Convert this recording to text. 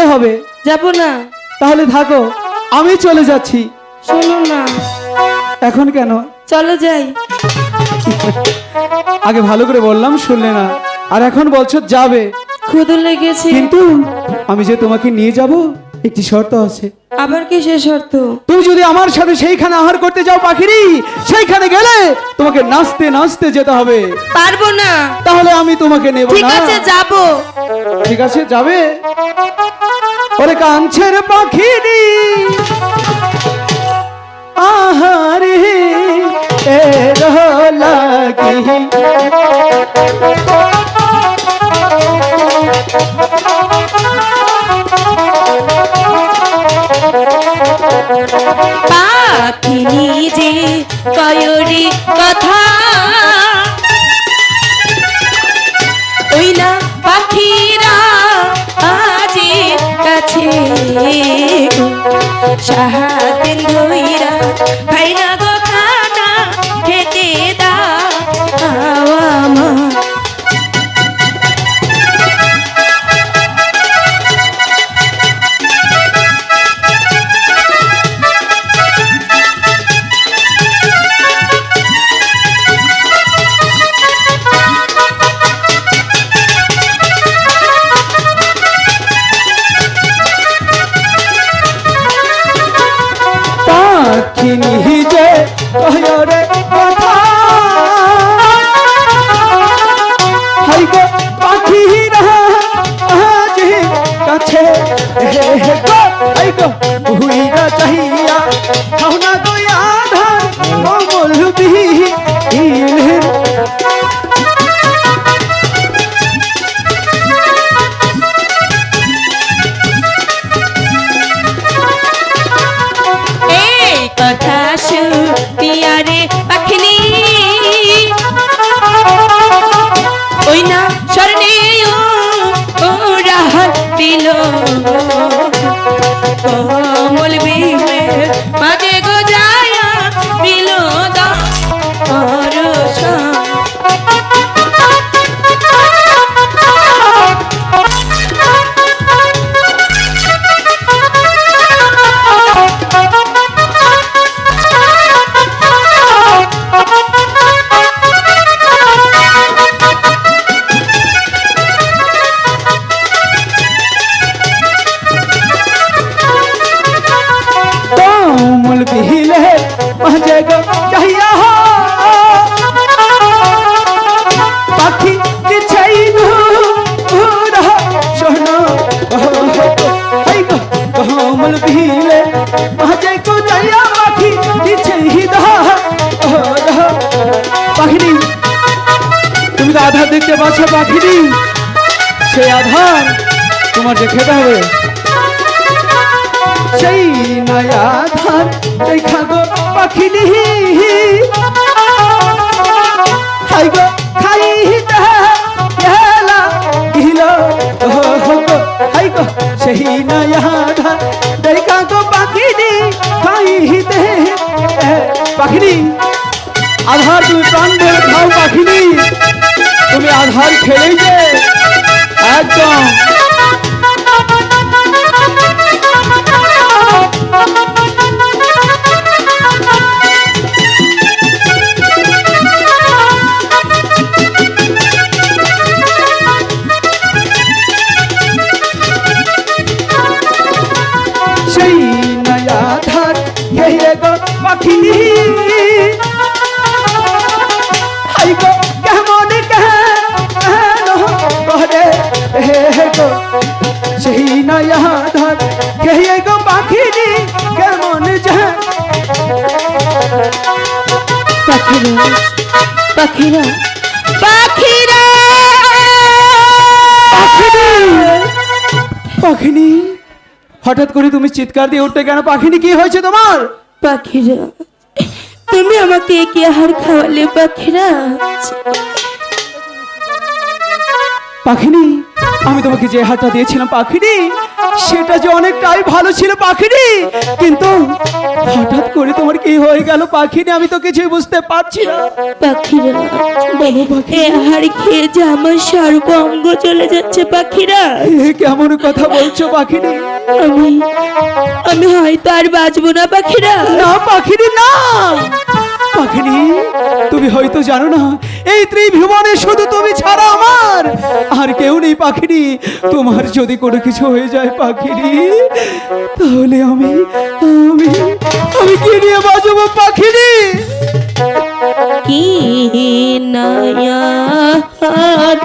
যেতে হবে। যাব না। তাহলে থাকো আমি চলে যাচ্ছি। শোনো না। এখন কেন? চলো যাই। আগে ভালো করে বললাম শুনলে না। আর এখন বলছো যাবে। ক্ষুদু লেগেছে। কিন্তু আমি যে তোমাকে নিয়ে যাব একটি শর্ত আছে। আবার কি সে শর্ত তুমি যদি আমার সাথে সেইখানে আহার করতে যাও পাখিরি সেইখানে গেলে তোমাকে নাচতে নাচতে যেতে হবে। পারব না। তাহলে আমি তোমাকে নেব ঠিক আছে যাব। ঠিক আছে যাবে? ওরে কাঞ্ছের পাখিরি আহারে এ লাগি। কয়রি কথা। ওই না পাখিরা আজি কাছে। সাহাদিন ধইরা ভাই কাছে হে হে গো হাই গো হুইরা চাহিয়া। খাওনা গো আধার কমল বিহীন এই কথা শুনিয়ারে পাখিনি গো, চাহিয়া পাখি কিছাই ঘুরা শোন হাই গো কমল বিহিলে মাঝে গো চাহিয়া পাখি কিছাই দা পাখিরি তুমি তো আধার দেখতে পাচ্ছ পাখিরি সেই আধার তোমার যে খেতে হবে সেই নয়া ধান দেখা পাখি নিহি। হাই গো খাই হেলা গিলো গো সেই নয়া দেখা গো পাখি নি খাই হিতে পাখিনি। আধার তুমি প্রাণ ভরে খাও পাখিনি। তুমি আধার খেলেই যে একদম খেয়ে গো পাখিনি কেমন কেন হে গো সেই নয়া ধার খেয়ে গো পাখিনি কেমন যে পাখিরা পাখিরা। পাখিরা! পাখিনি! হঠাৎ করে তুমি চিৎকার দিয়ে উঠতে কেন? পাখিনি কি হয়েছে তোমার? পাখিরা তুমি আমাকে কি আহার খাওয়ালে পাখিরা। পাখিনি আমি তোমাকে যে হারটা দিয়েছিলাম পাখিনি সেটা যে অনেকটাই ভালো ছিল পাখিনি কিন্তু হঠাৎ করে তোমার কি হয়ে গেল পাখিনি আমি তো কিছুই বুঝতে পারছি না। পাখিরা বলো পাখি। হাড় খেয়ে যে আমার সর্বঙ্গ চলে যাচ্ছে পাখিরা। এ কেমন কথা বলছো পাখিনি আমি আমি হয়তো আর বাঁচবো না পাখিরা। না পাখিনি না! তুমি হয়তো জানো না, এই ত্রিভুবনে শুধু তুমি ছাড়া আমার। আর কেউ নেই পাখিরি তোমার যদি কোনো কিছু হয়ে যায় পাখিরি তাহলে আমি আমি আমি কি নিয়ে বাজব পাখিরি কি নয়া